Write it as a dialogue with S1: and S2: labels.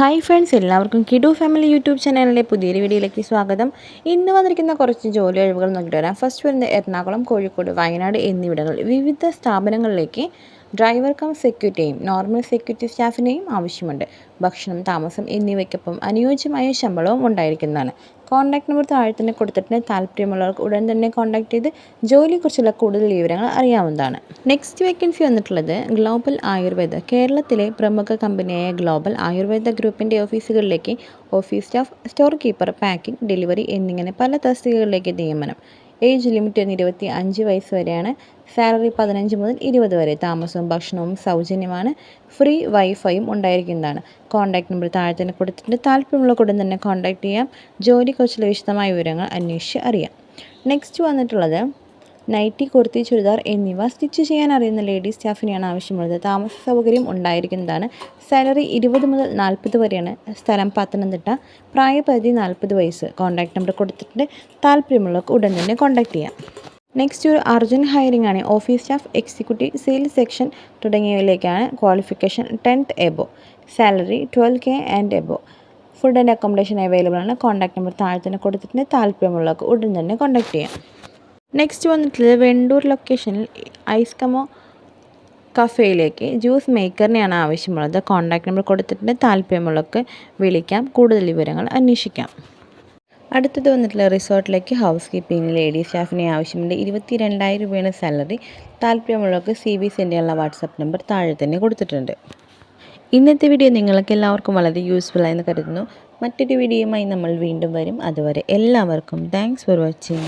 S1: Hi friends എല്ലാവർക്കും കിഡു family YouTube ചാനലിലെ പുതിയൊരു വീഡിയോയിലേക്ക് സ്വാഗതം. ഇന്ന് വന്നിരിക്കുന്ന കുറച്ച് ജോലി ഒഴിവുകൾ നോക്കിയിട്ട് വരാം. ഫസ്റ്റ് വരുന്നത് എറണാകുളം കോഴിക്കോട് വയനാട് എന്നിവിടങ്ങളിൽ വിവിധ സ്ഥാപനങ്ങളിലേക്ക് ഡ്രൈവർ കം സെക്യൂരിറ്റിയും നോർമൽ സെക്യൂരിറ്റി സ്റ്റാഫിനെയും ആവശ്യമുണ്ട്. ഭക്ഷണം താമസം എന്നിവയ്ക്കൊപ്പം അനുയോജ്യമായ ശമ്പളവും ഉണ്ടായിരിക്കുന്നതാണ്. കോൺടാക്ട് നമ്പർ താഴെ തന്നെ കൊടുത്തിട്ടുണ്ട്. താല്പര്യമുള്ളവർക്ക് ഉടൻ തന്നെ കോൺടാക്ട് ചെയ്ത് ജോലിയെക്കുറിച്ചുള്ള കൂടുതൽ വിവരങ്ങൾ അറിയാവുന്നതാണ്. നെക്സ്റ്റ് വേക്കൻസി വന്നിട്ടുള്ളത് ഗ്ലോബൽ ആയുർവേദ കേരളത്തിലെ പ്രമുഖ കമ്പനിയായ ഗ്ലോബൽ ആയുർവേദ ഗ്രൂപ്പിന്റെ ഓഫീസുകളിലേക്ക് office staff store keeper packing delivery എന്നിങ്ങനെ പല തസ്തികകളിലേക്ക് നിയമനം. ഏജ് ലിമിറ്റ് ഇരുപത്തി അഞ്ച് വയസ്സ് വരെയാണ്. സാലറി പതിനഞ്ച് മുതൽ ഇരുപത് വരെ. താമസവും ഭക്ഷണവും സൗജന്യമാണ്. ഫ്രീ വൈഫൈയും ഉണ്ടായിരിക്കുന്നതാണ്. കോൺടാക്ട് നമ്പർ താഴെ തന്നെ കൊടുത്തിട്ടുണ്ട്. താല്പര്യമുള്ള കൂടെ തന്നെ കോൺടാക്ട് ചെയ്യാം. ജോലിയെക്കുറിച്ചുള്ള വിശദമായ വിവരങ്ങൾ അന്വേഷിച്ച് അറിയാം. നെക്സ്റ്റ് വന്നിട്ടുള്ളത് നൈറ്റി കുർത്തി ചുരിദാർ എന്നിവ സ്റ്റിച്ച് ചെയ്യാൻ അറിയുന്ന ലേഡീസ് സ്റ്റാഫിനെയാണ് ആവശ്യമുള്ളത്. താമസ സൗകര്യം ഉണ്ടായിരിക്കുന്നതാണ്. സാലറി ഇരുപത് മുതൽ നാൽപ്പത് വരെയാണ്. സ്ഥലം പത്തനംതിട്ട. പ്രായപരിധി നാൽപ്പത് വയസ്സ്. കോൺടാക്ട് നമ്പർ കൊടുത്തിട്ടുണ്ട്. താല്പര്യമുള്ളവർക്ക് ഉടൻ തന്നെ കോൺടാക്ട് ചെയ്യാം. നെക്സ്റ്റ് ഒരു അർജന്റ് ഹയറിംഗ് ആണ്. Office staff executive sales section തുടങ്ങിയവയിലേക്കാണ് qualification tenth above. Salary twelve K and above. Food and accommodation available ആണ്. കോൺടാക്ട് നമ്പർ താഴെ തന്നെ കൊടുത്തിട്ടുണ്ട്. താല്പര്യമുള്ളവർക്ക് ഉടൻ തന്നെ കോൺടാക്ട് ചെയ്യാം. നെക്സ്റ്റ് വന്നിട്ടുള്ളത് വെണ്ടൂർ ലൊക്കേഷനിൽ ഐസ്കമോ കഫേയിലേക്ക് ജ്യൂസ് മേക്കറിനെയാണ് ആവശ്യമുള്ളത്. കോൺടാക്ട് നമ്പർ കൊടുത്തിട്ടുണ്ട്. താല്പര്യമുള്ളവർക്ക് വിളിക്കാം. കൂടുതൽ വിവരങ്ങൾ അന്വേഷിക്കാം. അടുത്തത് വന്നിട്ടുള്ള റിസോർട്ടിലേക്ക് ഹൗസ് കീപ്പിംഗ് ലേഡീസ് സ്റ്റാഫിനെ ആവശ്യമുണ്ട്. ഇരുപത്തി രണ്ടായിരം രൂപയാണ് സാലറി താല്പര്യമുള്ളവർക്ക് സി ബി സെന്റെയുള്ള വാട്സപ്പ് നമ്പർ താഴെ തന്നെ കൊടുത്തിട്ടുണ്ട്. ഇന്നത്തെ വീഡിയോ നിങ്ങൾക്ക് എല്ലാവർക്കും വളരെ യൂസ്ഫുൾ ആയെന്ന് കരുതുന്നു. മറ്റൊരു വീഡിയോയുമായി നമ്മൾ വീണ്ടും വരും. അതുവരെ എല്ലാവർക്കും താങ്ക്സ് ഫോർ വാച്ചിങ്